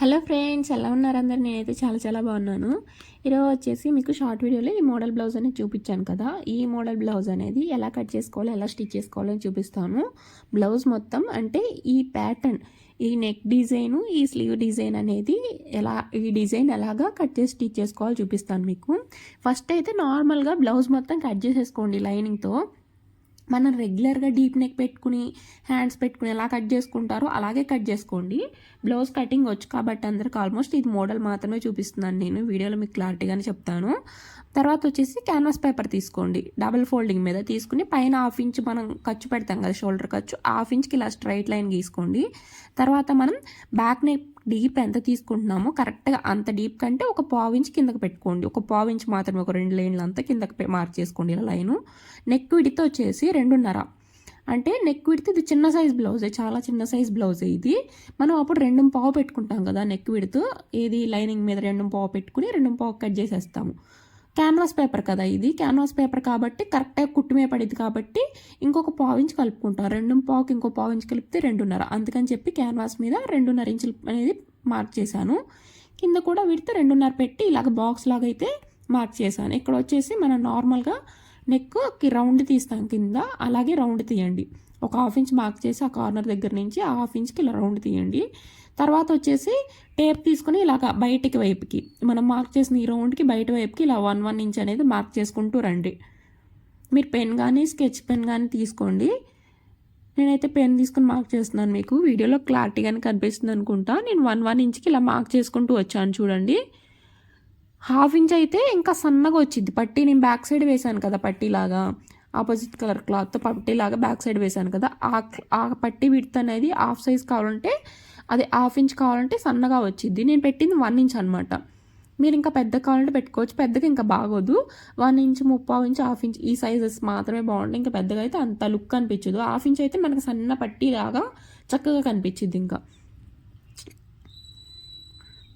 Hello friends ఎలా ఉన్నారు అందరు? నేనైతే చాలా చాలా బాగున్నాను. ఈరోజు వచ్చేసి మీకు షార్ట్ వీడియోలో ఈ మోడల్ బ్లౌజ్ అనేది చూపించాను కదా. ఈ మోడల్ బ్లౌజ్ అనేది ఎలా కట్ చేసుకోవాలో ఎలా స్టిచ్ చేసుకోవాలో చూపిస్తాను. బ్లౌజ్ మొత్తం అంటే ఈ ప్యాటర్న్ ఈ నెక్ డిజైన్ ఈ స్లీవ్ డిజైన్ అనేది ఎలా ఈ డిజైన్ ఎలాగా కట్ చేసి స్టిచ్ చేసుకోవాలో చూపిస్తాను మీకు. ఫస్ట్ అయితే నార్మల్గా బ్లౌజ్ మొత్తం కట్ చేసేసుకోండి లైనింగ్తో మనం రెగ్యులర్గా డీప్ నెక్ పెట్టుకుని హ్యాండ్స్ పెట్టుకుని ఎలా కట్ చేసుకుంటారో అలాగే కట్ చేసుకోండి. బ్లౌజ్ కటింగ్ వచ్చు కాబట్టి అందరికి ఆల్మోస్ట్ ఇది మోడల్ మాత్రమే చూపిస్తున్నాను నేను. వీడియోలో మీకు క్లారిటీగానే చెప్తాను. తర్వాత వచ్చేసి క్యాన్వాస్ పేపర్ తీసుకోండి. డబుల్ ఫోల్డింగ్ మీద తీసుకుని పైన హాఫ్ ఇంచ్ మనం ఖర్చు పెడతాం కదా షోల్డర్ ఖర్చు. హాఫ్ ఇంచ్కి ఇలా స్ట్రైట్ లైన్ గీసుకోండి. తర్వాత మనం బ్యాక్ నెక్ డీప్ ఎంత తీసుకుంటున్నామో కరెక్ట్గా అంత డీప్ కంటే ఒక పావు ఇంచ్ కిందకి పెట్టుకోండి. ఒక పావు ఇంచ్ మాత్రమే ఒక రెండు లైన్లు అంతా కిందకి మార్చేసుకోండి ఇలా లైను. నెక్ విడితో వచ్చేసి రెండున్నర. అంటే నెక్ విడితే ఇది చిన్న సైజ్ బ్లౌజే చాలా చిన్న సైజ్ బ్లౌజే ఇది. మనం అప్పుడు రెండు పావు పెట్టుకుంటాం కదా నెక్ విడుతూ. ఏది లైనింగ్ మీద రెండు పావు పెట్టుకుని రెండు పావు కట్ చేసేస్తాము. క్యాన్వాస్ పేపర్ కదా ఇది. క్యాన్వాస్ పేపర్ కాబట్టి కరెక్ట్గా కుట్టుమే పడింది కాబట్టి ఇంకొక పావు కలుపుకుంటాం. రెండు పావుకి ఇంకో పావు కలిపితే రెండున్నర. అందుకని చెప్పి క్యాన్వాస్ మీద రెండున్నర ఇంచులు అనేది మార్క్ చేశాను. కింద కూడా విడితే రెండున్నర పెట్టి ఇలాగ బాక్స్ లాగా అయితే మార్క్ చేశాను. ఇక్కడ వచ్చేసి మనం నార్మల్గా నెక్కి రౌండ్ తీస్తాం కింద. అలాగే రౌండ్ తీయండి. ఒక హాఫ్ ఇంచ్ మార్క్ చేసి ఆ కార్నర్ దగ్గర నుంచి ఆ హాఫ్ ఇంచ్కి ఇలా రౌండ్ తీయండి. తర్వాత వచ్చేసి టేప్ తీసుకొని ఇలాగ బయటికి వైపుకి మనం మార్క్ చేసిన ఈ రౌండ్కి బయట వైపుకి ఇలా వన్ వన్ ఇంచ్ అనేది మార్క్ చేసుకుంటూ రండి. మీరు పెన్ కానీ స్కెచ్ పెన్ కానీ తీసుకోండి. నేనైతే పెన్ తీసుకుని మార్క్ చేస్తున్నాను మీకు. వీడియోలో క్లారిటీగానే కనిపిస్తుంది అనుకుంటా. నేను వన్ వన్ ఇంచ్కి ఇలా మార్క్ చేసుకుంటూ వచ్చాను చూడండి. హాఫ్ ఇంచ్ అయితే ఇంకా సన్నగా వచ్చింది పట్టీ నేను బ్యాక్ సైడ్ వేశాను కదా పట్టీలాగా. ఆపోజిట్ కలర్ క్లాత్తో పట్టీలాగా బ్యాక్ సైడ్ వేశాను కదా. ఆ ఆ పట్టి విడ్త్ అనేది హాఫ్ సైజ్ కావాలంటే అది హాఫ్ ఇంచ్ కావాలంటే సన్నగా వచ్చింది నేను పెట్టింది వన్ ఇంచ్ అనమాట మీరు ఇంకా పెద్ద కావాలంటే పెట్టుకోవచ్చు. పెద్దగా ఇంకా బాగోదు. వన్ ఇంచ్ ముప్పావు ఇంచ్ హాఫ్ ఇంచ్ ఈ సైజెస్ మాత్రమే బాగుంటాయి ఇంకా పెద్దగా అయితే అంత లుక్ అనిపించదు. హాఫ్ ఇంచ్ అయితే మనకు సన్న పట్టీలాగా చక్కగా కనిపించింది ఇంకా.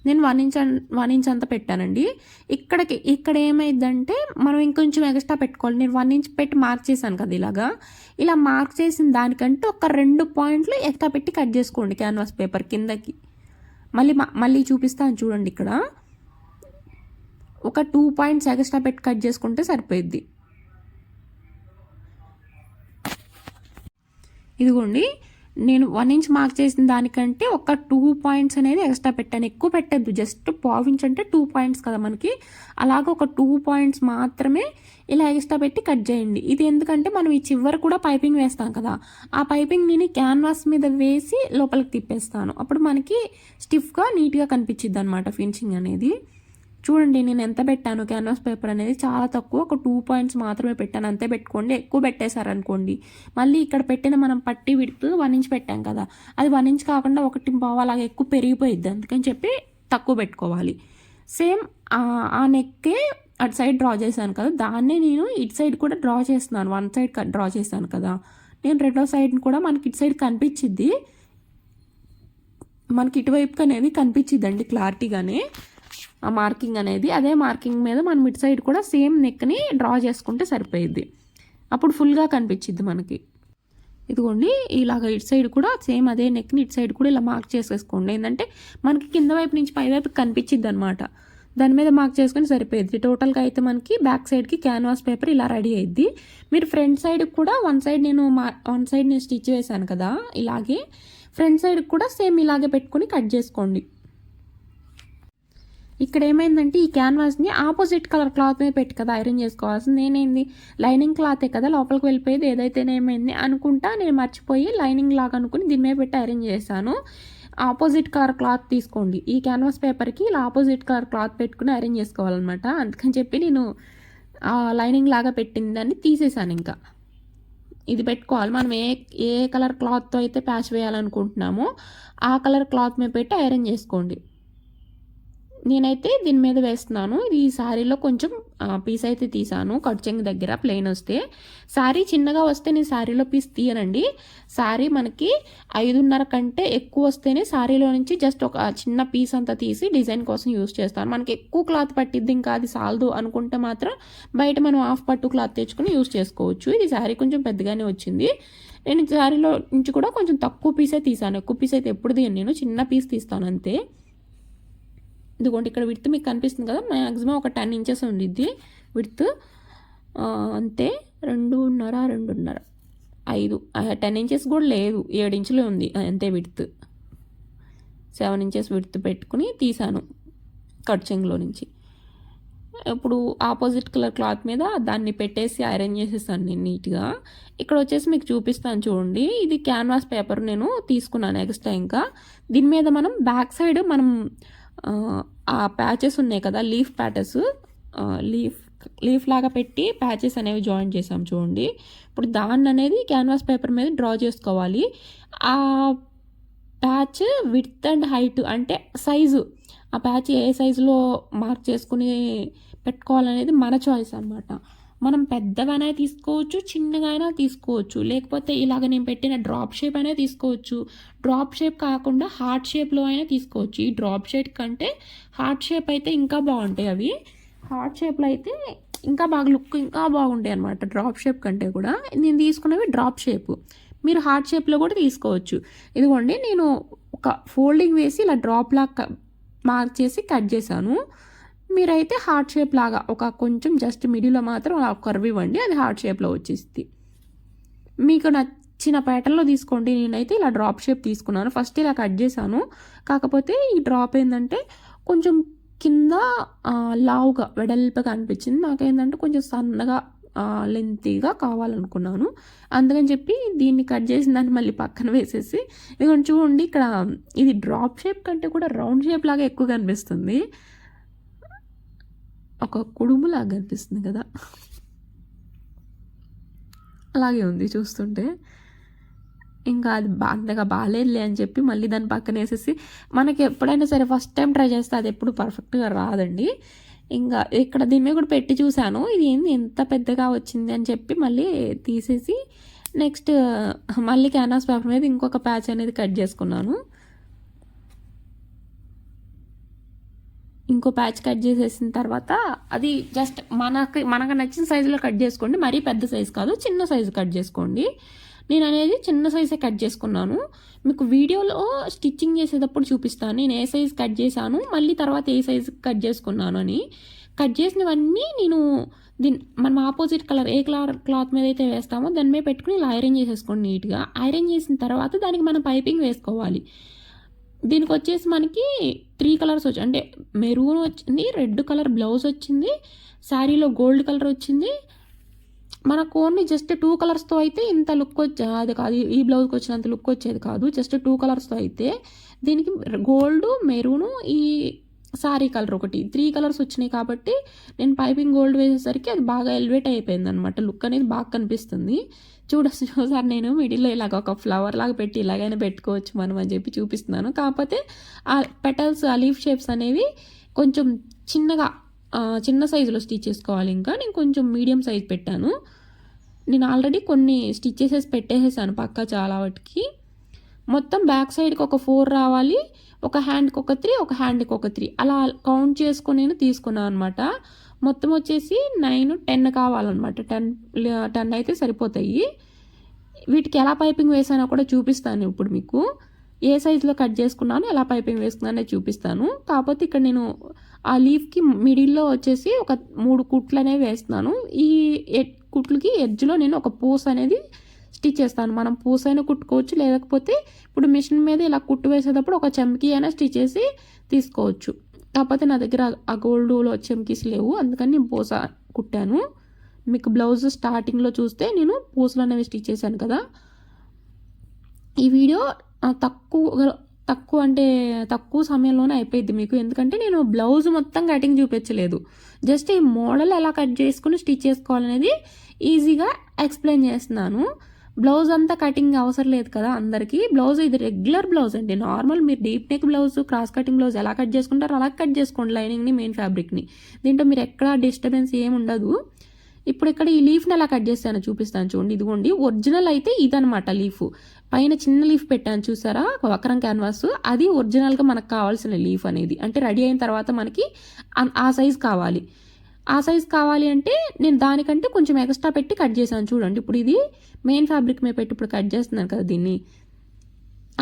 నేను వన్ ఇంచ్ వన్ ఇంచ్ అంతా పెట్టానండి. ఇక్కడికి ఇక్కడ ఏమైందంటే మనం ఇంకొంచెం ఎక్స్ట్రా పెట్టుకోవాలి. నేను వన్ ఇంచ్ పెట్టి మార్క్ చేశాను కదా ఇలాగా. ఇలా మార్క్ చేసిన దానికంటే ఒక రెండు పాయింట్లు ఎక్స్ట్రా పెట్టి కట్ చేసుకోండి క్యాన్వాస్ పేపర్ కిందకి. మళ్ళీ మళ్ళీ చూపిస్తాను చూడండి ఇక్కడ. ఒక టూ పాయింట్స్ ఎక్స్ట్రా పెట్టి కట్ చేసుకుంటే సరిపోయిద్ది. ఇదిగోండి. నేను వన్ ఇంచ్ మార్క్ చేసిన దానికంటే ఒక టూ పాయింట్స్ అనేది ఎక్స్ట్రా పెట్టాను. ఎక్కువ పెట్టద్దు. జస్ట్ పావు ఇంచ్ అంటే టూ పాయింట్స్ కదా మనకి. అలాగ ఒక టూ పాయింట్స్ మాత్రమే ఇలా ఎక్స్ట్రా పెట్టి కట్ చేయండి. ఇది ఎందుకంటే మనం ఈ చివర కూడా పైపింగ్ వేస్తాం కదా. ఆ పైపింగ్ నేను క్యాన్వాస్ మీద వేసి లోపలికి తిప్పేస్తాను. అప్పుడు మనకి స్టిఫ్గా నీట్గా కనిపించిద్ది అనమాట ఫినిషింగ్ అనేది. చూడండి నేను ఎంత పెట్టాను? క్యాన్వాస్ పేపర్ అనేది చాలా తక్కువ. ఒక టూ పాయింట్స్ మాత్రమే పెట్టాను. అంతే పెట్టుకోండి. ఎక్కువ పెట్టేశారనుకోండి. మళ్ళీ ఇక్కడ పెట్టిన మనం పట్టి విడుతూ వన్ ఇంచ్ పెట్టాం కదా. అది వన్ ఇంచ్ కాకుండా ఒకటి పావు అలాగే ఎక్కువ పెరిగిపోయిద్ది. అందుకని చెప్పి తక్కువ పెట్టుకోవాలి. సేమ్ ఆ నెక్కే అటు సైడ్ డ్రా చేశాను కదా. దాన్నే నేను ఇటు సైడ్ కూడా డ్రా చేస్తున్నాను. వన్ సైడ్ డ్రా చేశాను కదా. నేను రెండో సైడ్ కూడా మనకి ఇటు సైడ్ కనిపించిద్ది. మనకి ఇటువైపు అనేది కనిపించిద్దండి క్లారిటీగానే. మార్కింగ్ అనేది అదే మార్కింగ్ మీద మనం ఇటు సైడ్ కూడా సేమ్ నెక్ని డ్రా చేసుకుంటే సరిపోయిద్ది. అప్పుడు ఫుల్గా కనిపించిద్ది మనకి. ఇదిగోండి ఇలాగ ఇటు సైడ్ కూడా సేమ్ అదే నెక్ని ఇటు సైడ్ కూడా ఇలా మార్క్ చేసేసుకోండి. ఏంటంటే మనకి కింద వైపు నుంచి పై వైపు కనిపించిద్ది అనమాట దాని మీద మార్క్ చేసుకొని సరిపోయింది టోటల్గా అయితే మనకి బ్యాక్ సైడ్కి క్యాన్వాస్ పేపర్ ఇలా రెడీ అయ్యిద్ది మీరు ఫ్రంట్ సైడ్ కూడా వన్ సైడ్ నేను మా వన్ సైడ్ నేను స్టిచ్ వేశాను కదా ఇలాగే. ఫ్రంట్ సైడ్ కూడా సేమ్ ఇలాగే పెట్టుకొని కట్ చేసుకోండి. ఇక్కడ ఏమైందంటే ఈ క్యాన్వాస్ని ఆపోజిట్ కలర్ క్లాత్ మీద పెట్టి కదా ఐరన్ చేసుకోవాల్సింది. నేనేంది? లైనింగ్ క్లాతే కదా లోపలికి వెళ్ళిపోయేది ఏదైతేనేమైంది అనుకుంటా నేను మర్చిపోయి లైనింగ్ లాగా అనుకుని దీని మీద పెట్టి ఐరన్ చేశాను. ఆపోజిట్ కలర్ క్లాత్ తీసుకోండి. ఈ క్యాన్వాస్ పేపర్కి ఇలా ఆపోజిట్ కలర్ క్లాత్ పెట్టుకుని అరేంజ్ చేసుకోవాలన్నమాట. అందుకని చెప్పి నేను లైనింగ్ లాగా పెట్టింది దాన్ని తీసేసాను ఇంకా. ఇది పెట్టుకోవాలి. మనం ఏ ఏ కలర్ క్లాత్తో అయితే ప్యాచ్ వేయాలనుకుంటున్నామో ఆ కలర్ క్లాత్ మీద పెట్టి ఐరన్ చేసుకోండి. నేనైతే దీని మీద వేస్తున్నాను. ఇది ఈ శారీలో కొంచెం పీస్ అయితే తీసాను. కట్చెంగ్ దగ్గర ప్లెయిన్ వస్తే. శారీ చిన్నగా వస్తే నేను శారీలో పీస్ తీయనండి. శారీ మనకి ఐదున్నర కంటే ఎక్కువ వస్తేనే శారీలో నుంచి జస్ట్ ఒక చిన్న పీస్ అంతా తీసి డిజైన్ కోసం యూస్ చేస్తాను. మనకి ఎక్కువ క్లాత్ పట్టిద్ది ఇంకా అది సాల్దు అనుకుంటే మాత్రం బయట మనం హాఫ్ పట్టు క్లాత్ తెచ్చుకుని యూస్ చేసుకోవచ్చు. ఇది శారీ కొంచెం పెద్దగానే వచ్చింది. నేను శారీలో నుంచి కూడా కొంచెం తక్కువ పీసే తీసాను. ఎక్కువ పీస్ అయితే ఎప్పుడు తీయను నేను. చిన్న పీస్ తీస్తాను అంతే. ఇదిగోండి ఇక్కడ విడ్త్ మీకు కనిపిస్తుంది కదా మ్యాక్సిమం ఒక టెన్ ఇంచెస్ ఉండిద్ది. విడ్త్ అంతే రెండున్నర రెండున్నర. ఐదు టెన్ ఇంచెస్ కూడా లేదు ఏడు ఇంచులే ఉంది అంతే విడ్త్ సెవెన్ ఇంచెస్ విడ్త్ పెట్టుకుని తీసాను కట్చింగ్లో నుంచి. ఇప్పుడు ఆపోజిట్ కలర్ క్లాత్ మీద దాన్ని పెట్టేసి ఐరన్ చేసేసాను నేను నీట్గా ఇక్కడ వచ్చేసి మీకు చూపిస్తాను చూడండి ఇది క్యాన్వాస్ పేపర్ నేను తీసుకున్నాను ఎక్స్ట్రా ఇంకా దీని మీద మనం బ్యాక్ సైడ్ మనం ఆ ప్యాచెస్ ఉన్నాయి కదా లీఫ్ ప్యాటర్స్. లీఫ్ లీఫ్ లాగా పెట్టి ప్యాచెస్ అనేవి జాయిన్ చేసాం చూడండి. ఇప్పుడు దాన్ని అనేది క్యాన్వాస్ పేపర్ మీద డ్రా చేసుకోవాలి. ఆ ప్యాచ్ విత్ అండ్ హైట్ అంటే సైజు. ఆ ప్యాచ్ ఏ సైజులో మార్క్ చేసుకుని పెట్టుకోవాలనేది మన చాయిస్ అనమాట మనం పెద్దగానే తీసుకోవచ్చు చిన్నగా అయినా తీసుకోవచ్చు. లేకపోతే ఇలాగ నేను పెట్టిన డ్రాప్ షేప్ అయినా తీసుకోవచ్చు. డ్రాప్ షేప్ కాకుండా హార్ట్ షేప్లో అయినా తీసుకోవచ్చు. ఈ డ్రాప్ షేప్ కంటే హార్ట్ షేప్ అయితే ఇంకా బాగుంటాయి అవి. హార్ట్ షేప్లో అయితే ఇంకా బాగా లుక్ ఇంకా బాగుంటాయి అనమాట డ్రాప్ షేప్ కంటే కూడా. నేను తీసుకున్నవి డ్రాప్ షేప్ మీరు హార్ట్ షేప్లో కూడా తీసుకోవచ్చు. ఇదిగోండి నేను ఒక ఫోల్డింగ్ వేసి ఇలా డ్రాప్ లాగా మార్క్ చేసి కట్ చేశాను. మీరైతే హార్ట్ షేప్ లాగా ఒక కొంచెం జస్ట్ మిడిల్లో మాత్రం అలా కర్వ్ ఇవ్వండి అది హార్ట్ షేప్లో వచ్చేస్తుంది. మీకు నచ్చిన ప్యాటర్న్లో తీసుకోండి నేనైతే ఇలా డ్రాప్ షేప్ తీసుకున్నాను. ఫస్ట్ ఇలా కట్ చేశాను. కాకపోతే ఈ డ్రాప్ ఏంటంటే కొంచెం కింద లావుగా వెడల్పుగా అనిపించింది. నాకేంటంటే కొంచెం సన్నగా లెంతీగా కావాలనుకున్నాను. అందుకని చెప్పి దీన్ని కట్ చేసిన దాన్ని మళ్ళీ పక్కన వేసేసి ఇదిగోండి చూడండి ఇక్కడ ఇది డ్రాప్ షేప్ కంటే కూడా రౌండ్ షేప్ లాగా ఎక్కువ కనిపిస్తుంది ఒక కుడుములాగా కనిపిస్తుంది కదా. అలాగే ఉంది చూస్తుంటే. ఇంకా అది బా అంతగా బాగాలేదులే అని చెప్పి మళ్ళీ దాని పక్కన వేసేసి మనకి ఎప్పుడైనా సరే ఫస్ట్ టైం ట్రై చేస్తే అది ఎప్పుడు పర్ఫెక్ట్గా రాదండి. ఇంకా ఇక్కడ దీని మీద కూడా పెట్టి చూశాను. ఇది ఏంది? ఎంత పెద్దగా వచ్చింది అని చెప్పి మళ్ళీ తీసేసి నెక్స్ట్ మళ్ళీ క్యాన్వాస్ పేపర్ మీద ఇంకొక ప్యాచ్ అనేది కట్ చేసుకున్నాను. ఇంకో ప్యాచ్ కట్ చేసేసిన తర్వాత అది జస్ట్ మనకి మనకు నచ్చిన సైజులో కట్ చేసుకోండి. మరీ పెద్ద సైజు కాదు చిన్న సైజు కట్ చేసుకోండి. నేను అనేది చిన్న సైజే కట్ చేసుకున్నాను. మీకు వీడియోలో స్టిచ్చింగ్ చేసేటప్పుడు చూపిస్తాను. నేను ఏ సైజు కట్ చేశాను మళ్ళీ తర్వాత ఏ సైజు కట్ చేసుకున్నాను అని. కట్ చేసినవన్నీ నేను దీని మనం ఆపోజిట్ కలర్ ఏ కలర్ క్లాత్ మీద అయితే వేస్తామో దాని మీద పెట్టుకుని ఇలా ఐరన్ చేసేసుకోండి నీట్గా ఐరన్ చేసిన తర్వాత దానికి మనం పైపింగ్ వేసుకోవాలి. దీనికి వచ్చేసి మనకి త్రీ కలర్స్ వచ్చి అంటే మెరూన్ వచ్చింది రెడ్ కలర్ బ్లౌజ్ వచ్చింది శారీలో గోల్డ్ కలర్ వచ్చింది. మనకు ఓన్లీ జస్ట్ టూ కలర్స్తో అయితే ఇంత లుక్ వచ్చే అది కాదు ఈ బ్లౌజ్కి వచ్చినంత లుక్ వచ్చేది కాదు జస్ట్ టూ కలర్స్తో అయితే దీనికి గోల్డ్ మెరూను ఈ సారీ కలర్ ఒకటి. త్రీ కలర్స్ వచ్చినాయి కాబట్టి నేను పైపింగ్ గోల్డ్ వేసేసరికి అది బాగా ఎలివేట్ అయిపోయింది అనమాట లుక్ అనేది బాగా కనిపిస్తుంది. చూడ చూసారు నేను మిడిల్లో ఇలాగ ఒక ఫ్లవర్ లాగా పెట్టి ఇలాగైనా పెట్టుకోవచ్చు మనం అని చెప్పి చూపిస్తున్నాను. కాకపోతే ఆ పెటల్స్ ఆ లీఫ్ షేప్స్ అనేవి కొంచెం చిన్నగా చిన్న సైజులో స్టిచ్ చేసుకోవాలి ఇంకా. నేను కొంచెం మీడియం సైజ్ పెట్టాను. నేను ఆల్రెడీ కొన్ని స్టిచ్చెసెస్ పెట్టేసేసాను పక్క చాలా వాటికి. మొత్తం బ్యాక్ సైడ్కి ఒక ఫోర్ రావాలి. ఒక హ్యాండ్కి ఒక త్రీ ఒక హ్యాండ్కి ఒక త్రీ అలా కౌంట్ చేసుకొని నేను తీసుకున్నాను అనమాట మొత్తం వచ్చేసి నైన్ టెన్ కావాలన్నమాట. టెన్ టెన్ అయితే సరిపోతాయి. వీటికి ఎలా పైపింగ్ వేసానో కూడా చూపిస్తాను ఇప్పుడు మీకు. ఏ సైజులో కట్ చేసుకున్నాను ఎలా పైపింగ్ వేసుకున్నానో చూపిస్తాను. కాకపోతే ఇక్కడ నేను ఆ లీఫ్కి మిడిల్లో వచ్చేసి ఒక మూడు కుట్లు అనేవి వేస్తున్నాను. ఈ కుట్లకి ఎడ్జ్లో నేను ఒక పూస అనేది స్టిచ్ చేస్తాను మనం పూస అయినా కుట్టుకోవచ్చు లేకపోతే ఇప్పుడు మిషన్ మీద ఇలా కుట్టు వేసేటప్పుడు ఒక చెంకి అయినా స్టిచ్ చేసి తీసుకోవచ్చు. కాకపోతే నా దగ్గర ఆ గోల్డ్లో చెంకీస్ లేవు. అందుకని నేను పూస కుట్టాను. మీకు బ్లౌజ్ స్టార్టింగ్లో చూస్తే నేను పూసలు అనేవి స్టిచ్ చేశాను కదా. ఈ వీడియో తక్కువ తక్కువ అంటే తక్కువ సమయంలోనే అయిపోయింది మీకు. ఎందుకంటే నేను బ్లౌజ్ మొత్తం కటింగ్ చూపించలేదు. జస్ట్ ఈ మోడల్ ఎలా కట్ చేసుకుని స్టిచ్ చేసుకోవాలనేది ఈజీగా ఎక్స్ప్లెయిన్ చేస్తున్నాను. బ్లౌజ్ అంతా కటింగ్ అవసరం లేదు కదా అందరికీ. బ్లౌజ్ ఇది రెగ్యులర్ బ్లౌజ్ అండి. నార్మల్ మీరు deep neck blouse cross cutting blouse ఎలా కట్ చేసుకుంటారో అలా కట్ చేసుకోండి లైనింగ్ని మెయిన్ ఫ్యాబ్రిక్ని. దీంట్లో మీరు ఎక్కడ డిస్టర్బెన్స్ ఏమి ఉండదు. ఇప్పుడు ఇక్కడ ఈ లీఫ్ని ఎలా కట్ చేస్తానో చూపిస్తాను చూడండి. ఇదిగోండి ఒరిజినల్ అయితే ఇదనమాట లీఫ్. పైన చిన్న లీఫ్ పెట్టాను చూసారా? వక్రం క్యాన్వాస్. అది ఒరిజినల్గా మనకు కావాల్సిన లీఫ్ అనేది. అంటే రెడీ అయిన తర్వాత మనకి ఆ సైజ్ కావాలి. ఆ సైజ్ కావాలి అంటే నేను దానికంటే కొంచెం ఎక్స్ట్రా పెట్టి కట్ చేశాను. చూడండి ఇప్పుడు ఇది మెయిన్ ఫ్యాబ్రిక్ మీద పెట్టి ఇప్పుడు కట్ చేస్తున్నాను కదా దీన్ని.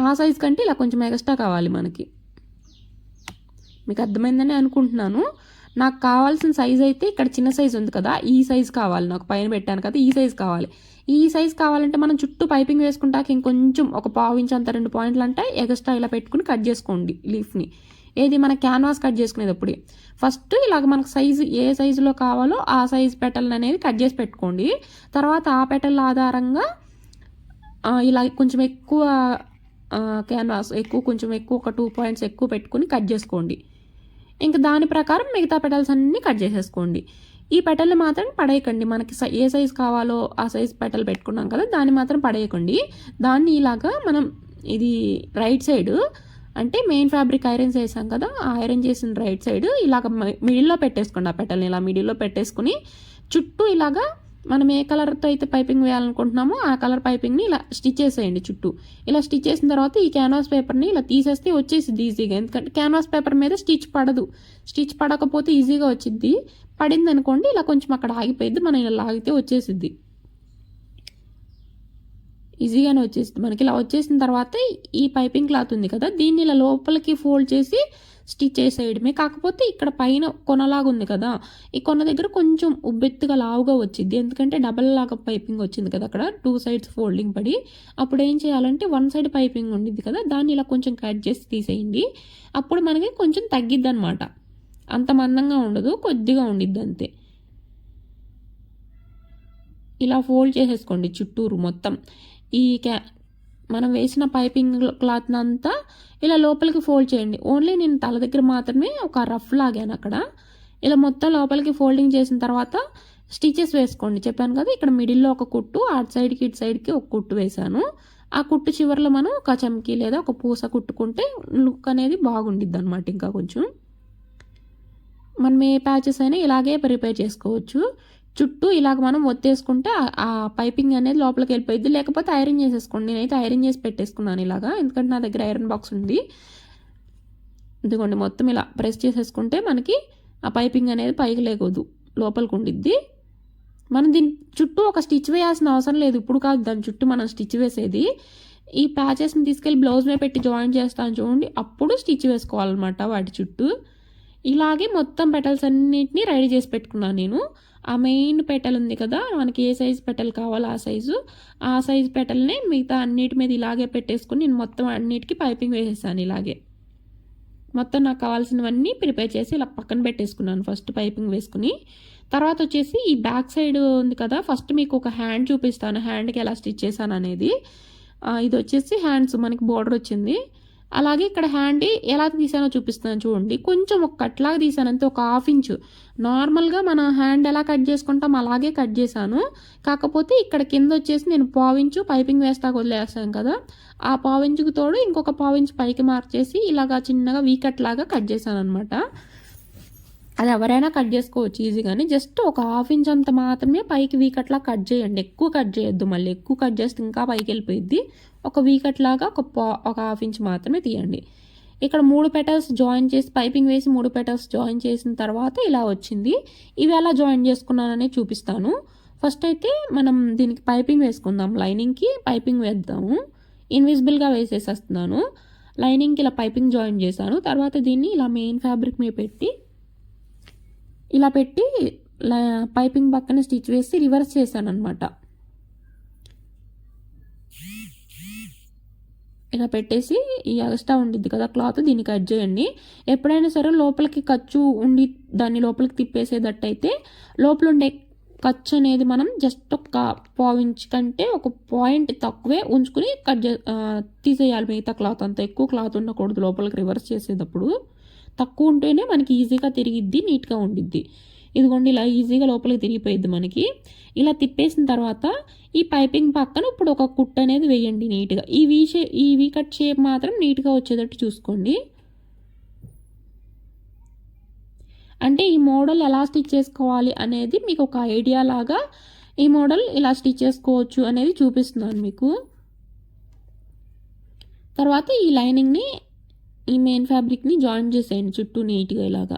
ఆ సైజ్ కంటే ఇలా కొంచెం ఎక్స్ట్రా కావాలి మనకి. మీకు అర్థమైందని అనుకుంటున్నాను. నాకు కావాల్సిన సైజ్ అయితే ఇక్కడ చిన్న సైజ్ ఉంది కదా ఈ సైజ్ కావాలి. నాకు పైన పెట్టాను కదా ఈ సైజ్ కావాలి. ఈ సైజ్ కావాలంటే మనం చుట్టూ పైపింగ్ వేసుకుంటాక ఇంకొంచెం ఒక పావు ఇంచ్ అంత రెండు పాయింట్లు అంటే ఎగస్ట్రా ఇలా పెట్టుకుని కట్ చేసుకోండి లీఫ్ని. ఏది మన క్యాన్వాస్ కట్ చేసుకునేటప్పుడు ఫస్ట్ ఇలాగ మనకు సైజు ఏ సైజులో కావాలో ఆ సైజ్ పెటల్ అనేది కట్ చేసి పెట్టుకోండి. తర్వాత ఆ పెటల్ ఆధారంగా ఇలా కొంచెం ఎక్కువ క్యాన్వాస్ ఎక్కువ కొంచెం ఎక్కువ ఒక టూ పాయింట్స్ ఎక్కువ పెట్టుకుని కట్ చేసుకోండి. ఇంకా దాని ప్రకారం మిగతా పెటల్స్ అన్నీ కట్ చేసేసుకోండి. ఈ పెటల్ని మాత్రం పడేయకండి. మనకి సై- ఏ సైజ్ కావాలో ఆ సైజ్ పెటల్ పెట్టుకున్నాం కదా దాన్ని మాత్రం పడేయకండి. దాన్ని ఇలాగా మనం ఇది రైట్ సైడ్ అంటే మెయిన్ ఫ్యాబ్రిక్ ఐరన్ చేసాం కదా ఆ ఐరన్ చేసిన రైట్ సైడ్ ఇలాగ మిడిల్లో పెట్టేసుకోండి ఆ పెటల్ని ఇలా మిడిల్లో పెట్టేసుకుని చుట్టూ ఇలాగా మనం ఏ కలర్తో అయితే పైపింగ్ వేయాలనుకుంటున్నామో ఆ కలర్ పైపింగ్ని ఇలా స్టిచ్ చేసేయండి చుట్టూ. ఇలా స్టిచ్ చేసిన తర్వాత ఈ క్యాన్వాస్ పేపర్ని ఇలా తీసేస్తే వచ్చేసిద్ది ఈజీగా ఎందుకంటే క్యాన్వాస్ పేపర్ మీద స్టిచ్ పడదు. స్టిచ్ పడకపోతే ఈజీగా వచ్చిద్ది. పడింది అనుకోండి ఇలా కొంచెం అక్కడ ఆగిపోయింది మనం ఇలా లాగితే వచ్చేసిద్ది. ఈజీగానే వచ్చేసింది మనకి ఇలా వచ్చేసిన తర్వాత ఈ పైపింగ్ క్లాత్ ఉంది కదా దీన్ని ఇలా లోపలికి ఫోల్డ్ చేసి స్టిచ్ చేసేయడమే కాకపోతే ఇక్కడ పైన కొనలాగా ఉంది కదా ఈ కొన దగ్గర కొంచెం ఉబ్బెత్తుగా లావుగా వచ్చింది. ఎందుకంటే డబల్ లాగా పైపింగ్ వచ్చింది కదా అక్కడ టూ సైడ్స్ ఫోల్డింగ్ పడి. అప్పుడు ఏం చేయాలంటే వన్ సైడ్ పైపింగ్ ఉండిద్ది కదా దాన్ని ఇలా కొంచెం కట్ చేసి తీసేయండి. అప్పుడు మనకి కొంచెం తగ్గిద్ది అనమాట అంత మందంగా ఉండదు కొద్దిగా ఉండిద్ది అంతే. ఇలా ఫోల్డ్ చేసేసుకోండి చుట్టూరు మొత్తం. ఈ క్యా మనం వేసిన పైపింగ్ క్లాత్ అంతా ఇలా లోపలికి ఫోల్డ్ చేయండి. ఓన్లీ నేను తల దగ్గర మాత్రమే ఒక రఫ్ లాగాను అక్కడ. ఇలా మొత్తం లోపలికి ఫోల్డింగ్ చేసిన తర్వాత స్టిచెస్ వేసుకోండి. చెప్పాను కదా ఇక్కడ మిడిల్లో ఒక కుట్టు అటు సైడ్కి ఇటు సైడ్కి ఒక కుట్టు వేసాను ఆ కుట్టు చివరిలో మనం ఒక చమ్కీ లేదా ఒక పూస కుట్టుకుంటే లుక్ అనేది బాగుండిద్ది అనమాట ఇంకా కొంచెం. మనం ఏ ప్యాచెస్ అయినా ఇలాగే ప్రిపేర్ చేసుకోవచ్చు. చుట్టూ ఇలాగ మనం ఒత్తేసుకుంటే ఆ- పైపింగ్ అనేది లోపలికి వెళ్ళిపోయింది లేకపోతే ఐరన్ చేసేసుకోండి. నేనైతే ఐరన్ చేసి పెట్టేసుకున్నాను ఇలాగా. ఎందుకంటే నా దగ్గర ఐరన్ బాక్స్ ఉంది. ఇదిగోండి మొత్తం ఇలా ప్రెస్ చేసేసుకుంటే మనకి ఆ పైపింగ్ అనేది పైకి లేకూడదు లోపలికి ఉండిద్ది. మనం దీని చుట్టూ ఒక స్టిచ్ వేయాల్సిన అవసరం లేదు. ఇప్పుడు కాదు దాని చుట్టూ మనం స్టిచ్ వేసేది. ఈ ప్యాచెస్ని తీసుకెళ్ళి బ్లౌజ్ మీద పెట్టి జాయిన్ చేస్తాను చూడండి. అప్పుడు స్టిచ్ వేసుకోవాలన్నమాట వాటి చుట్టూ. ఇలాగే మొత్తం పెటల్స్ అన్నిటిని రెడీ చేసి పెట్టుకున్నాను నేను. ఆ మెయిన్ పెటల్ ఉంది కదా మనకి ఏ సైజ్ పెటల్ కావాలో ఆ సైజు ఆ సైజ్ పెటల్ని మిగతా అన్నిటి మీద ఇలాగే పెట్టేసుకుని నేను మొత్తం అన్నిటికీ పైపింగ్ వేసేసాను ఇలాగే. మొత్తం నాకు కావాల్సినవన్నీ ప్రిపేర్ చేసి ఇలా పక్కన పెట్టేసుకున్నాను ఫస్ట్ పైపింగ్ వేసుకుని. తర్వాత వచ్చేసి ఈ బ్యాక్ సైడ్ ఉంది కదా ఫస్ట్ మీకు ఒక హ్యాండ్ చూపిస్తాను హ్యాండ్కి ఎలా స్టిచ్ చేశాను అనేది. ఇది వచ్చేసి హ్యాండ్స్ మనకి బోర్డర్ వచ్చింది. అలాగే ఇక్కడ హ్యాండ్ ఎలా తీసానో చూపిస్తాను చూడండి. కొంచెం ఒక కట్లాగా తీసాను అంతే ఒక హాఫ్ ఇంచు. నార్మల్గా మన హ్యాండ్ ఎలా కట్ చేసుకుంటాం అలాగే కట్ చేశాను. కాకపోతే ఇక్కడ కింద వచ్చేసి నేను పావించు పైపింగ్ వేస్తా వదిలేస్తాను కదా. ఆ పావించుకు తోడు ఇంకొక పావించు పైకి మార్చేసి ఇలాగా చిన్నగా వీకట్ లాగా కట్ చేశాను అనమాట అది ఎవరైనా కట్ చేసుకోవచ్చు ఈజీగానే. జస్ట్ ఒక హాఫ్ ఇంచ్ అంత మాత్రమే పైకి వీకట్లా కట్ చేయండి. ఎక్కువ కట్ చేయొద్దు మళ్ళీ. ఎక్కువ కట్ చేస్తే ఇంకా పైకి వెళ్ళిపోయిద్ది. ఒక వీకట్ లాగా ఒక పా ఒక హాఫ్ ఇంచ్ మాత్రమే తీయండి. ఇక్కడ మూడు పెటల్స్ జాయిన్ చేసి పైపింగ్ వేసి మూడు పెటల్స్ జాయిన్ చేసిన తర్వాత ఇలా వచ్చింది. ఇవి ఎలా జాయిన్ చేసుకున్నానని చూపిస్తాను. ఫస్ట్ అయితే మనం దీనికి పైపింగ్ వేసుకుందాం. లైనింగ్కి పైపింగ్ వేద్దాము. ఇన్విజిబుల్గా వేసేసేస్తున్నాను. లైనింగ్కి ఇలా పైపింగ్ జాయిన్ చేశాను. తర్వాత దీన్ని ఇలా మెయిన్ ఫ్యాబ్రిక్ మీద పెట్టి ఇలా పెట్టి పైపింగ్ పక్కన స్టిచ్ వేసి రివర్స్ చేశాను అనమాట ఇలా పెట్టేసి ఈ ఎక్స్ట్రా ఉండిద్ది కదా క్లాత్ దీన్ని కట్ చేయండి. ఎప్పుడైనా సరే లోపలికి ఖర్చు ఉండి దాన్ని లోపలికి తిప్పేసేటట్టయితే లోపల ఉండే ఖర్చు అనేది మనం జస్ట్ ఒక పావించ్ కంటే ఒక పాయింట్ తక్కువే ఉంచుకుని కట్ చే తీసేయాలి మిగతా క్లాత్ అంతా. ఎక్కువ క్లాత్ ఉండకూడదు లోపలికి రివర్స్ చేసేటప్పుడు. తక్కువ ఉంటేనే మనకి ఈజీగా తిరిగిద్ది నీట్గా ఉండిద్ది. ఇదిగోండి ఇలా ఈజీగా లోపలికి తిరిగిపోయిద్ది మనకి. ఇలా తిప్పేసిన తర్వాత ఈ పైపింగ్ పక్కన ఇప్పుడు ఒక కుట్ అనేది వేయండి నీట్గా. ఈ వీ షే ఈ వీ కట్ షేప్ మాత్రం నీట్గా వచ్చేటట్టు చూసుకోండి. అంటే ఈ మోడల్ ఎలా స్టిచ్ చేసుకోవాలి అనేది మీకు ఒక ఐడియా లాగా ఈ మోడల్ ఇలా స్టిచ్ చేసుకోవచ్చు అనేది చూపిస్తున్నాను మీకు. తర్వాత ఈ లైనింగ్ని ఈ మెయిన్ ఫ్యాబ్రిక్ని జాయిన్ చేసేయండి చుట్టూ నీట్గా ఇలాగా.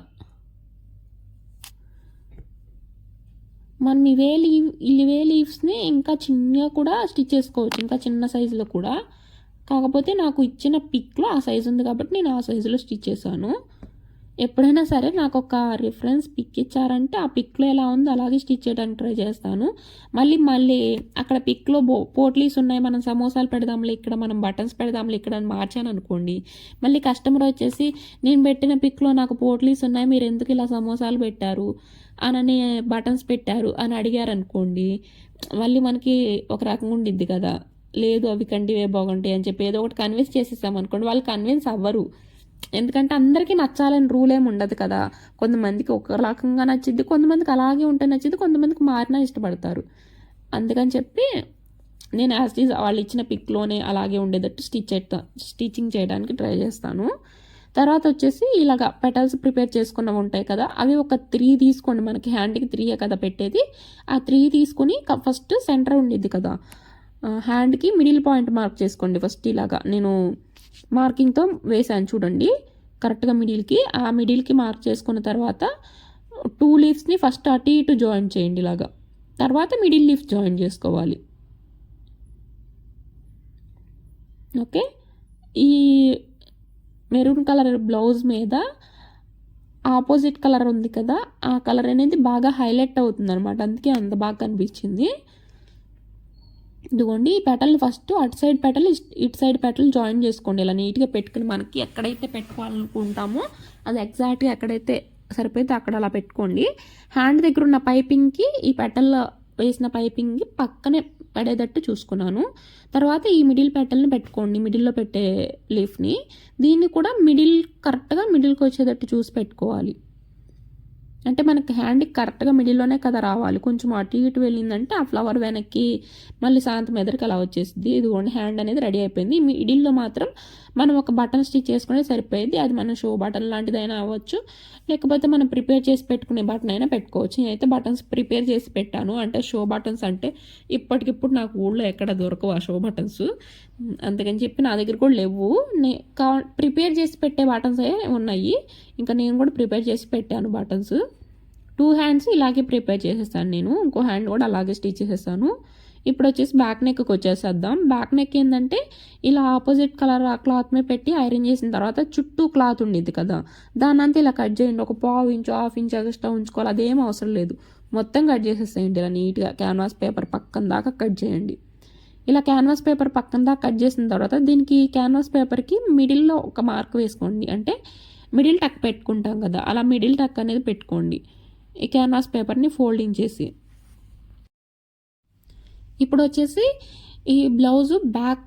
మనం ఇవే లీవ్ ఇవే లీవ్స్ని ఇంకా చిన్నగా కూడా స్టిచ్ చేసుకోవచ్చు. ఇంకా చిన్న సైజులో కూడా. కాకపోతే నాకు ఇచ్చిన పిక్లో ఆ సైజు ఉంది కాబట్టి నేను ఆ సైజులో స్టిచ్ చేశాను. ఎప్పుడైనా సరే నాకు ఒక రిఫరెన్స్ పిక్ ఇచ్చారంటే ఆ పిక్లో ఎలా ఉందో అలాగే స్టిచ్ చేయడానికి ట్రై చేస్తాను. మళ్ళీ మళ్ళీ అక్కడ పిక్లో బో పోట్లీస్ ఉన్నాయి మనం సమోసాలు పెడదాంలే ఇక్కడ మనం బటన్స్ పెడదాంలే ఇక్కడ మార్చాను అనుకోండి. మళ్ళీ కస్టమర్ వచ్చేసి నేను పెట్టిన పిక్లో నాకు పోట్లీస్ ఉన్నాయి మీరు ఎందుకు ఇలా సమోసాలు పెట్టారు? అనని బటన్స్ పెట్టారు అని అడిగారు అనుకోండి. మళ్ళీ మనకి ఒక రకంగా ఉండిద్ది కదా. లేదు అవి కంటివే బాగుంటాయి అని చెప్పి ఏదో ఒకటి కన్విన్స్ చేసేసాం అనుకోండి. వాళ్ళు కన్విన్స్ అవ్వరు. ఎందుకంటే అందరికీ నచ్చాలని రూల్ ఏమి ఉండదు కదా. కొంతమందికి ఒక రకంగా నచ్చింది కొంతమందికి అలాగే ఉంటే నచ్చింది కొంతమందికి మారినా ఇష్టపడతారు. అందుకని చెప్పి నేను యాజ్ ఈజ్ వాళ్ళు ఇచ్చిన పిక్లోనే అలాగే ఉండేటట్టు స్టిచ్ చేస్తా స్టిచ్చింగ్ చేయడానికి ట్రై చేస్తాను. తర్వాత వచ్చేసి ఇలాగ పెటల్స్ ప్రిపేర్ చేసుకున్నవి ఉంటాయి కదా అవి ఒక త్రీ తీసుకోండి. మనకి హ్యాండ్కి త్రీయే కదా పెట్టేది. ఆ త్రీ తీసుకుని ఫస్ట్ సెంటర్ ఉండిద్ది కదా. హ్యాండ్కి మిడిల్ పాయింట్ మార్క్ చేసుకోండి ఫస్ట్ ఇలాగా. నేను మార్కింగ్తో వేసాను చూడండి. కరెక్ట్గా మిడిల్కి ఆ మిడిల్కి మార్క్ చేసుకున్న తర్వాత టూ లీవ్స్ని ఫస్ట్ అటు ఇటు జాయిన్ చేయండి ఇలాగా. తర్వాత మిడిల్ లీఫ్ జాయిన్ చేసుకోవాలి. ఓకే? ఈ మెరూన్ కలర్ బ్లౌజ్ మీద ఆపోజిట్ కలర్ ఉంది కదా. ఆ కలర్ అనేది బాగా హైలైట్ అవుతుంది అనమాట అందుకే అంత బాగా కనిపించింది. ఇదిగోండి ఈ పెటల్ ఫస్ట్ అటు సైడ్ పెటల్ ఇటు సైడ్ పెటల్ జాయిన్ చేసుకోండి. ఇలా నీట్గా పెట్టుకుని మనకి ఎక్కడైతే పెట్టుకోవాలనుకుంటామో అది ఎగ్జాక్ట్గా ఎక్కడైతే సరిపోతే అక్కడ అలా పెట్టుకోండి. హ్యాండ్ దగ్గర ఉన్న పైపింగ్కి ఈ పెటల్ వేసిన పైపింగ్కి పక్కనే పడేటట్టు చూసుకున్నాను. తర్వాత ఈ మిడిల్ పెటల్ని పెట్టుకోండి మిడిల్లో పెట్టే లీఫ్ని దీన్ని కూడా మిడిల్ కరెక్ట్గా మిడిల్కి వచ్చేటట్టు చూసి పెట్టుకోవాలి. అంటే మనకి హ్యాండ్ కరెక్ట్గా మిడిల్లోనే కదా రావాలి. కొంచెం అటు ఇటు వెళ్ళిందంటే ఆ ఫ్లవర్ వెనక్కి మళ్ళీ సాయంత్రం ఎదురుకి అలా వచ్చేసింది ఇదిగోండి హ్యాండ్ అనేది రెడీ అయిపోయింది. మిడిల్లో మాత్రం మనం ఒక బటన్ స్టిచ్ చేసుకునే సరిపోయేది. అది మన షో బటన్ లాంటిదైనా అవ్వచ్చు. లేకపోతే మనం ప్రిపేర్ చేసి పెట్టుకునే బటన్ అయినా పెట్టుకోవచ్చు. నేనైతే బటన్స్ ప్రిపేర్ చేసి పెట్టాను. అంటే షో బటన్స్ అంటే ఇప్పటికిప్పుడు నాకు ఊళ్ళో ఎక్కడ దొరకవు ఆ షో బటన్స్. అందుకని చెప్పి నా దగ్గర కూడా లేవు. నే కా ప్రిపేర్ చేసి పెట్టే బటన్స్ ఉన్నాయి. ఇంకా నేను కూడా ప్రిపేర్ చేసి పెట్టాను బటన్స్. టూ హ్యాండ్స్ ఇలాగే ప్రిపేర్ చేసేస్తాను నేను. ఇంకో హ్యాండ్ కూడా అలాగే స్టిచ్ చేసేస్తాను. ఇప్పుడు వచ్చేసి బ్యాక్ నెక్కి వచ్చేసేద్దాం. బ్యాక్ నెక్ ఏంటంటే ఇలా ఆపోజిట్ కలర్ ఆ క్లాత్ మీద పెట్టి ఐరన్ చేసిన తర్వాత చుట్టూ క్లాత్ ఉండేది కదా. దాని అంతా ఇలా కట్ చేయండి. ఒక పావు ఇంచు హాఫ్ ఇంచ్ ఎక్స్ట్రా ఉంచుకోవాలి. అదేం అవసరం లేదు. మొత్తం కట్ చేసేసేయండి ఇలా నీట్గా. క్యాన్వాస్ పేపర్ పక్కన దాకా కట్ చేయండి. ఇలా క్యాన్వాస్ పేపర్ పక్కన దాకా కట్ చేసిన తర్వాత దీనికి క్యాన్వాస్ పేపర్కి మిడిల్లో ఒక మార్క్ వేసుకోండి. అంటే మిడిల్ టక్ పెట్టుకుంటాం కదా. అలా మిడిల్ టక్ అనేది పెట్టుకోండి. ఈ క్యాన్వాస్ పేపర్ని ఫోల్డింగ్ చేసి. ఇప్పుడు వచ్చేసి ఈ blouse back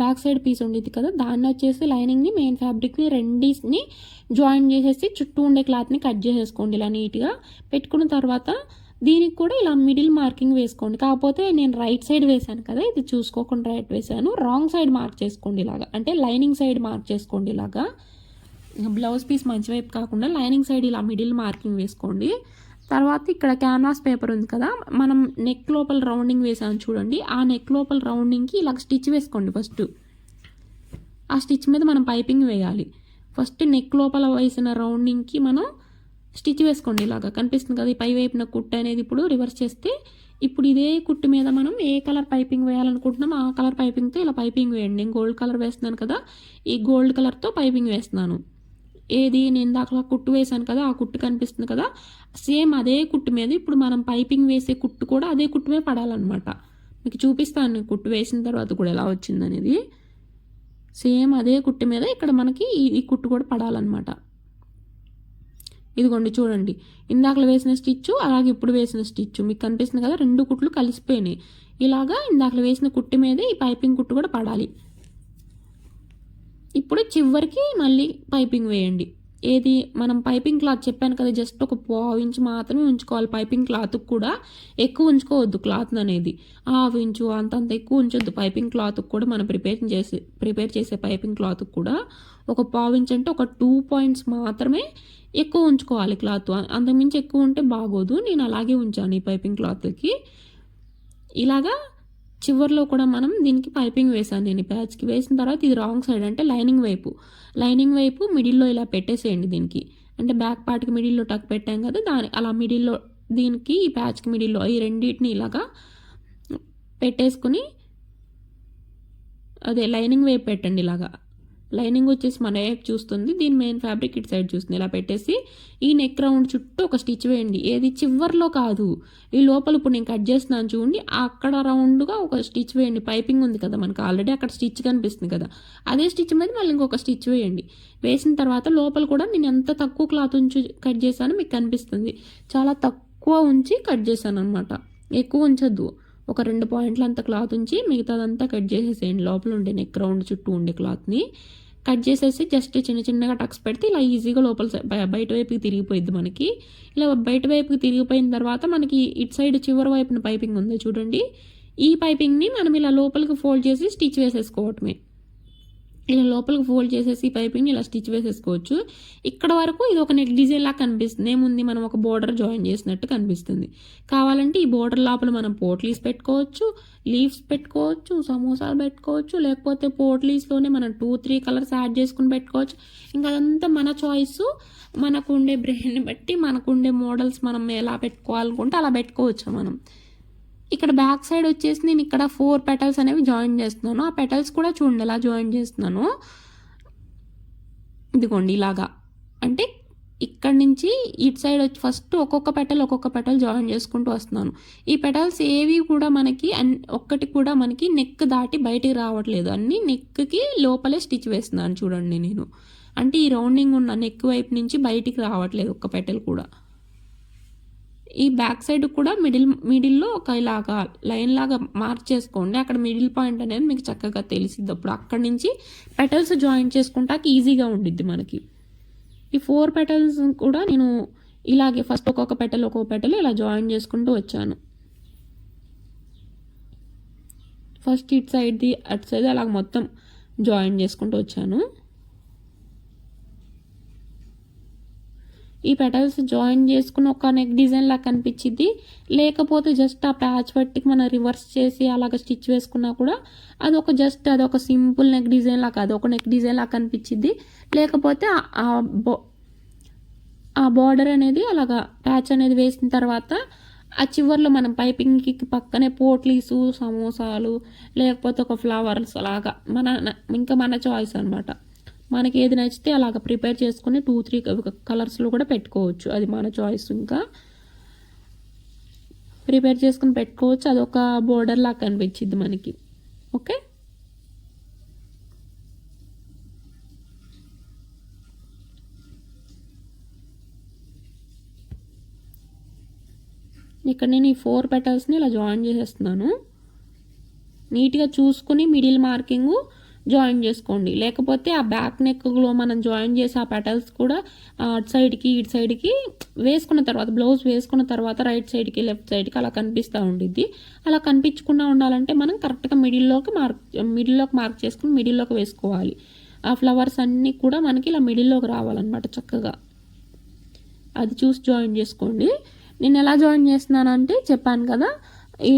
back side piece ఉండేది కదా దాన్ని వచ్చేసి లైనింగ్ని మెయిన్ ఫ్యాబ్రిక్ని రెండింటిని జాయిన్ చేసేసి చుట్టూ ఉండే క్లాత్ని కట్ చేసేసుకోండి ఇలా నీట్గా. పెట్టుకున్న తర్వాత దీనికి కూడా ఇలా మిడిల్ మార్కింగ్ వేసుకోండి. కాకపోతే నేను రైట్ సైడ్ వేసాను కదా ఇది చూసుకోకుండా రైట్ వేసాను రాంగ్ సైడ్ మార్క్ చేసుకోండి ఇలాగా. అంటే లైనింగ్ సైడ్ మార్క్ చేసుకోండి ఇలాగా. బ్లౌజ్ పీస్ మంచి వైపు కాకుండా లైనింగ్ సైడ్ ఇలా మిడిల్ మార్కింగ్ వేసుకోండి. తర్వాత ఇక్కడ క్యాన్వాస్ పేపర్ ఉంది కదా మనం నెక్ లోపల రౌండింగ్ వేసాము చూడండి. ఆ నెక్ లోపల రౌండింగ్కి ఇలా స్టిచ్ వేసుకోండి ఫస్ట్ ఆ స్టిచ్ మీద మనం పైపింగ్ వేయాలి. ఫస్ట్ నెక్ లోపల వేసిన రౌండింగ్కి మనం స్టిచ్ వేసుకోండి ఇలాగా. కనిపిస్తుంది కదా ఈ పై వైపున కుట్టు అనేది ఇప్పుడు రివర్స్ చేస్తే ఇప్పుడు ఇదే కుట్టు మీద మనం ఏ కలర్ పైపింగ్ వేయాలనుకుంటున్నాం ఆ కలర్ పైపింగ్తో ఇలా పైపింగ్ వేయండి. నేను గోల్డ్ కలర్ వేస్తున్నాను కదా ఈ గోల్డ్ కలర్తో పైపింగ్ వేస్తున్నాను. ఏది నేను దాకా కుట్టు వేసాను కదా ఆ కుట్టు కనిపిస్తుంది కదా సేమ్ అదే కుట్టు మీద ఇప్పుడు మనం పైపింగ్ వేసే కుట్టు కూడా అదే కుట్టు మీద పడాలన్నమాట. మీకు చూపిస్తాను కుట్టు వేసిన తర్వాత కూడా ఎలా వచ్చిందనేది. సేమ్ అదే కుట్టు మీద ఇక్కడ మనకి ఈ కుట్టు కూడా పడాలన్నమాట. ఇదిగోండి చూడండి ఇందాకలో వేసిన స్టిచ్చు అలాగే ఇప్పుడు వేసిన స్టిచ్చు. మీకు కనిపిస్తుంది కదా రెండు కుట్లు కలిసిపోయినాయి. ఇలాగా ఇందాకలో వేసిన కుట్టు మీదే ఈ పైపింగ్ కుట్టు కూడా పడాలి. ఇప్పుడు చివరికి మళ్ళీ పైపింగ్ వేయండి. ఏది? మనం పైపింగ్ క్లాత్ చెప్పాను కదా జస్ట్ ఒక పావు ఇంచు మాత్రమే ఉంచుకోవాలి. పైపింగ్ క్లాత్ కూడా ఎక్కువ ఉంచుకోవద్దు క్లాత్ అనేది. హాఫ్ ఇంచు అంతంత ఎక్కువ ఉంచొద్దు. పైపింగ్ క్లాత్ కూడా మనం ప్రిపేర్ చేసే ప్రిపేర్ చేసే పైపింగ్ క్లాత్ కూడా ఒక పావు అంటే ఒక టూ పాయింట్స్ మాత్రమే ఎక్కువ ఉంచుకోవాలి క్లాత్. అంతకుమించి ఎక్కువ ఉంటే బాగోదు. నేను అలాగే ఉంచాను ఈ పైపింగ్ క్లాత్కి. ఇలాగా చివరిలో కూడా మనం దీనికి పైపింగ్ వేసాను దీన్ని ప్యాచ్కి వేసిన తర్వాత ఇది రాంగ్ సైడ్ అంటే లైనింగ్ వైపు. లైనింగ్ వైపు మిడిల్లో ఇలా పెట్టేసేయండి దీనికి. అంటే బ్యాక్ పార్ట్కి మిడిల్లో టక్ పెట్టాం కదా దాని అలా మిడిల్లో దీనికి ఈ ప్యాచ్కి మిడిల్లో ఈ రెండింటిని ఇలాగా పెట్టేసుకుని అదే లైనింగ్ వైపు పెట్టండి ఇలాగా. లైనింగ్ వచ్చేసి మన వైపు చూస్తుంది. దీని మెయిన్ ఫ్యాబ్రిక్ ఇటు సైడ్ చూస్తుంది. ఇలా పెట్టేసి ఈ నెక్ రౌండ్ చుట్టూ ఒక స్టిచ్ వేయండి. ఏది చివర్లో కాదు. ఈ లోపల ఇప్పుడు నేను కట్ చేస్తున్నాను చూడండి. అక్కడ రౌండ్గా ఒక స్టిచ్ వేయండి. పైపింగ్ ఉంది కదా మనకు. ఆల్రెడీ అక్కడ స్టిచ్ కనిపిస్తుంది కదా. అదే స్టిచ్ మీద మళ్ళీ ఇంకొక స్టిచ్ వేయండి. వేసిన తర్వాత లోపల కూడా నేను ఎంత తక్కువ క్లాత్ ఉంచి కట్ చేశానో మీకు కనిపిస్తుంది. చాలా తక్కువ ఉంచి కట్ చేశాను అనమాట ఎక్కువ ఉంచొద్దు. ఒక రెండు పాయింట్లు అంత క్లాత్ ఉంచి మిగతాదంతా కట్ చేసేసేయండి. లోపల ఉండే నెక్ రౌండ్ చుట్టూ ఉండే క్లాత్ని కట్ చేసేసి జస్ట్ చిన్న చిన్నగా టక్స్ పెడితే ఇలా ఈజీగా లోపల బయట వైపుకి తిరిగిపోయింది మనకి. ఇలా బయట వైపుకి తిరిగిపోయిన తర్వాత మనకి ఇటు సైడ్ చివరి వైపున పైపింగ్ ఉంది చూడండి. ఈ పైపింగ్ని మనం ఇలా లోపలికి ఫోల్డ్ చేసి స్టిచ్ వేసేసుకోవటమే. ఇలా లోపలికి ఫోల్డ్ చేసేసి పైపింగ్ ఇలా స్టిచ్ వేసేసుకోవచ్చు. ఇక్కడ వరకు ఇది ఒక నెక్ డిజైన్ లాగా కనిపిస్తుంది. ఏముంది? మనం ఒక బోర్డర్ జాయిన్ చేసినట్టు కనిపిస్తుంది. కావాలంటే ఈ బోర్డర్ లోపల మనం పోట్లీస్ పెట్టుకోవచ్చు లీవ్స్ పెట్టుకోవచ్చు సమోసాలు పెట్టుకోవచ్చు లేకపోతే పోట్లీస్లోనే మనం టూ త్రీ కలర్స్ యాడ్ చేసుకుని పెట్టుకోవచ్చు. ఇంకా అదంతా మన చాయిస్. మనకు ఉండే బ్రెయిన్ బట్టి మనకు ఉండే మోడల్స్ మనం ఎలా పెట్టుకోవాలనుకుంటే అలా పెట్టుకోవచ్చు మనం. ఇక్కడ బ్యాక్ సైడ్ వచ్చేసి నేను ఇక్కడ ఫోర్ పెటల్స్ అనేవి జాయిన్ చేస్తున్నాను. ఆ పెటల్స్ కూడా చూడండి ఎలా జాయిన్ చేస్తున్నాను. ఇదిగోండి ఇలాగా. అంటే ఇక్కడ నుంచి ఇటు సైడ్ వచ్చి ఫస్ట్ ఒక్కొక్క పెటల్ ఒక్కొక్క పెటల్ జాయిన్ చేసుకుంటూ వస్తున్నాను. ఈ పెటల్స్ ఏవి కూడా మనకి అన్ ఒక్కటి కూడా మనకి నెక్ దాటి బయటికి రావట్లేదు. అన్నీ నెక్కి లోపలే స్టిచ్ వేస్తున్నాను చూడండి నేను. అంటే ఈ రౌండింగ్ ఉన్న నెక్ వైపు నుంచి బయటికి రావట్లేదు ఒక్క పెటల్ కూడా. ఈ బ్యాక్ సైడ్ కూడా మిడిల్ మిడిల్లో ఒక ఇలాగా లైన్ లాగా మార్క్ చేసుకోండి. అక్కడ మిడిల్ పాయింట్ అనేది మీకు చక్కగా తెలిసిద్ది. అప్పుడు అక్కడి నుంచి పెటల్స్ జాయిన్ చేసుకుంటాక ఈజీగా ఉండిద్ది మనకి. ఈ ఫోర్ పెటల్స్ కూడా నేను ఇలాగే ఫస్ట్ ఒక్కొక్క పెటల్ ఒక్కొక్క పెటల్ ఇలా జాయిన్ చేసుకుంటూ వచ్చాను. ఫస్ట్ ఇటు సైడ్ది అటు సైడ్ అలా మొత్తం జాయిన్ చేసుకుంటూ వచ్చాను. ఈ పెటల్స్ జాయిన్ చేసుకుని ఒక నెక్ డిజైన్ లాగా కనిపించింది లేకపోతే జస్ట్ ఆ ప్యాచ్ పట్టికి మనం రివర్స్ చేసి అలాగ స్టిచ్ వేసుకున్నా కూడా అది ఒక జస్ట్ అది ఒక సింపుల్ నెక్ డిజైన్ లాగా అది ఒక నెక్ డిజైన్ లాగా కనిపించింది లేకపోతే ఆ- ఆ బో ఆ బార్డర్ అనేది అలాగా ప్యాచ్ అనేది వేసిన తర్వాత ఆ చివర్లో మనం పైపింగ్కి పక్కనే పోట్లీసు సమోసాలు లేకపోతే ఒక ఫ్లవర్స్ అలాగా మన ఇంకా మన చాయిస్ అనమాట మనకి ఏది నచ్చితే అలాగ ప్రిపేర్ చేసుకుని టూ త్రీ కలర్స్లో కూడా పెట్టుకోవచ్చు. అది మన చాయిస్ ఇంకా. ప్రిపేర్ చేసుకుని పెట్టుకోవచ్చు. అదొక బోర్డర్ లాగా కనిపించింది మనకి. ఓకే? ఇక్కడ నేను ఈ ఫోర్ పెటల్స్ని ఇలా జాయిన్ చేసేస్తున్నాను. నీట్గా చూసుకుని మిడిల్ మార్కింగు జాయిన్ చేసుకోండి. లేకపోతే ఆ బ్యాక్ నెక్లో మనం జాయిన్ చేసే ఆ పెటల్స్ కూడా అటు సైడ్కి ఇటు సైడ్కి వేసుకున్న తర్వాత బ్లౌజ్ వేసుకున్న తర్వాత రైట్ సైడ్కి లెఫ్ట్ సైడ్కి అలా కనిపిస్తూ ఉండిద్ది. అలా కనిపించకుండా ఉండాలంటే మనం కరెక్ట్గా మిడిల్లోకి మార్క్ మిడిల్లోకి మార్క్ చేసుకుని మిడిల్లోకి వేసుకోవాలి. ఆ ఫ్లవర్స్ అన్నీ కూడా మనకి ఇలా మిడిల్లోకి రావాలన్నమాట చక్కగా. అది చూసి జాయిన్ చేసుకోండి. నేను ఎలా జాయిన్ చేస్తున్నానంటే చెప్పాను కదా ఈ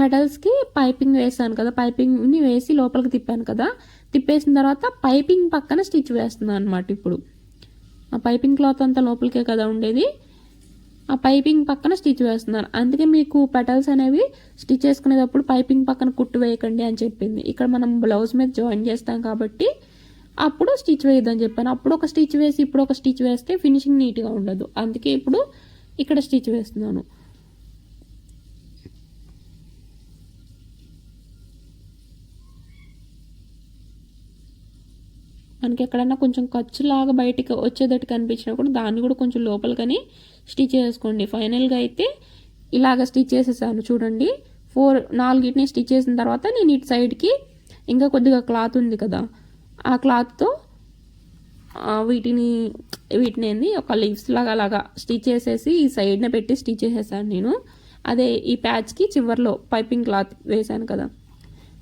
పెటల్స్కి పైపింగ్ వేసాను కదా పైపింగ్ని వేసి లోపలికి తిప్పాను కదా. తిప్పేసిన తర్వాత పైపింగ్ పక్కన స్టిచ్ వేస్తున్నాను అనమాట ఇప్పుడు. ఆ పైపింగ్ క్లాత్ అంతా లోపలికే కదా ఉండేది. ఆ పైపింగ్ పక్కన స్టిచ్ వేస్తున్నాను. అందుకే మీకు పెటల్స్ అనేవి స్టిచ్ చేసుకునేటప్పుడు పైపింగ్ పక్కన కుట్టు వేయకండి అని చెప్పింది. ఇక్కడ మనం బ్లౌజ్ మీద జాయిన్ చేస్తాం కాబట్టి అప్పుడు స్టిచ్ వేయద్దని చెప్పాను. అప్పుడు ఒక స్టిచ్ వేసి ఇప్పుడు ఒక స్టిచ్ వేస్తే ఫినిషింగ్ నీట్గా ఉండదు. అందుకే ఇప్పుడు ఇక్కడ స్టిచ్ వేస్తున్నాను. మనకి ఎక్కడన్నా కొంచెం ఖర్చులాగా బయటికి వచ్చేటట్టు కనిపించినా కూడా దాన్ని కూడా కొంచెం లోపలికని స్టిచ్ చేసుకోండి. ఫైనల్గా అయితే ఇలాగ స్టిచ్ చేసేసాను. చూడండి ఫోర్ నాలుగిటిని స్టిచ్ చేసిన తర్వాత నేను ఇటు సైడ్కి ఇంకా కొద్దిగా క్లాత్ ఉంది కదా ఆ క్లాత్తో వీటిని వీటిని ఏంది ఒక లీవ్స్ లాగా అలాగా స్టిచ్ చేసేసి ఈ సైడ్నే పెట్టి స్టిచ్ చేసేసాను నేను. అదే ఈ ప్యాచ్కి చివర్లో పైపింగ్ క్లాత్ వేసాను కదా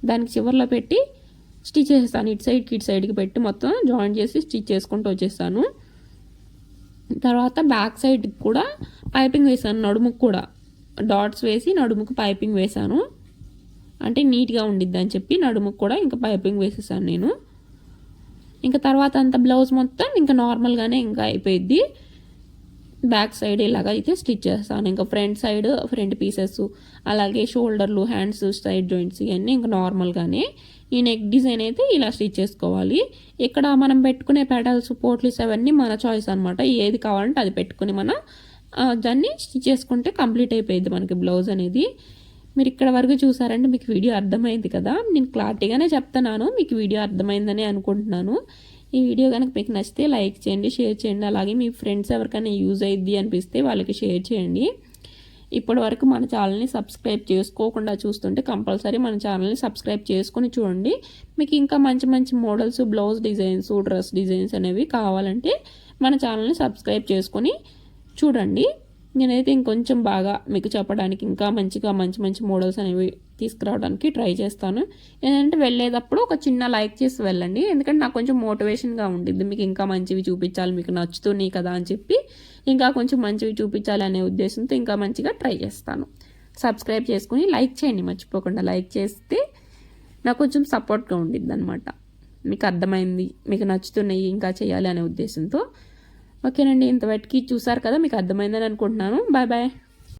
దానికి చివర్లో పెట్టి స్టిచ్ చేసేస్తాను. ఇటు సైడ్కి ఇటు సైడ్కి పెట్టి మొత్తం జాయిన్ చేసి స్టిచ్ చేసుకుంటూ వచ్చేస్తాను. తర్వాత బ్యాక్ సైడ్ కూడా పైపింగ్ వేసాను నడుముకు కూడా. డాట్స్ వేసి నడుముకు పైపింగ్ వేసాను. అంటే నీట్గా ఉండిద్ది అని చెప్పి నడుముకు కూడా ఇంకా పైపింగ్ వేసేసాను నేను. ఇంకా తర్వాత అంత బ్లౌజ్ మొత్తం ఇంకా నార్మల్గానే ఇంకా అయిపోయిద్ది. బ్యాక్ సైడ్ ఇలాగ అయితే స్టిచ్ చేస్తాను. ఇంకా ఫ్రంట్ సైడ్ ఫ్రంట్ పీసెస్ అలాగే షోల్డర్లు హ్యాండ్స్ సైడ్ జాయింట్స్ ఇవన్నీ ఇంకా నార్మల్గానే ఈ నెక్ డిజైన్ అయితే ఇలా స్టిచ్ చేసుకోవాలి. ఇక్కడ మనం పెట్టుకునే పెటల్స్ పోట్లీస్ అవన్నీ మన చాయిస్ అనమాట ఏది కావాలంటే అది పెట్టుకుని మన దాన్ని స్టిచ్ చేసుకుంటే కంప్లీట్ అయిపోయింది మనకి బ్లౌజ్ అనేది. మీరు ఇక్కడ వరకు చూసారంటే మీకు వీడియో అర్థమైంది కదా. నేను క్లారిటీగానే చెప్తున్నాను మీకు వీడియో అర్థమైందని అనుకుంటున్నాను. ఈ వీడియో కనుక మీకు నచ్చితే లైక్ చేయండి షేర్ చేయండి. అలాగే మీ ఫ్రెండ్స్ ఎవరికైనా యూజ్ అయ్యిద్ది అనిపిస్తే వాళ్ళకి షేర్ చేయండి. ఇప్పటి వరకు మన ఛానల్ని సబ్స్క్రైబ్ చేసుకోకుండా చూస్తుంటే కంపల్సరీ మన ఛానల్ని సబ్స్క్రైబ్ చేసుకొని చూడండి. మీకు ఇంకా మంచి మంచి models blouse designs dress designs అనేవి కావాలంటే మన ఛానల్ని సబ్స్క్రైబ్ చేసుకొని చూడండి. నేనైతే ఇంకొంచెం బాగా మీకు చెప్పడానికి ఇంకా మంచిగా మంచి మంచి మోడల్స్ అనేవి తీసుకురావడానికి ట్రై చేస్తాను. ఏంటంటే వెళ్ళేటప్పుడు ఒక చిన్న లైక్ చేసి వెళ్ళండి. ఎందుకంటే నాకు కొంచెం మోటివేషన్గా ఉండిద్ది. మీకు ఇంకా మంచివి చూపించాలి మీకు నచ్చుతున్నాయి కదా అని చెప్పి ఇంకా కొంచెం మంచివి చూపించాలి అనే ఉద్దేశంతో ఇంకా మంచిగా ట్రై చేస్తాను. సబ్స్క్రైబ్ చేసుకుని లైక్ చేయండి. మర్చిపోకుండా లైక్ చేస్తే నాకు కొంచెం సపోర్ట్గా ఉండిద్ది అనమాట మీకు అర్థమైంది మీకు నచ్చుతున్నాయి ఇంకా చేయాలి అనే ఉద్దేశంతో. ఓకేనండి ఇంతవరకు చూసారు కదా మీకు అర్థమైందని అనుకుంటున్నాను. Bye bye.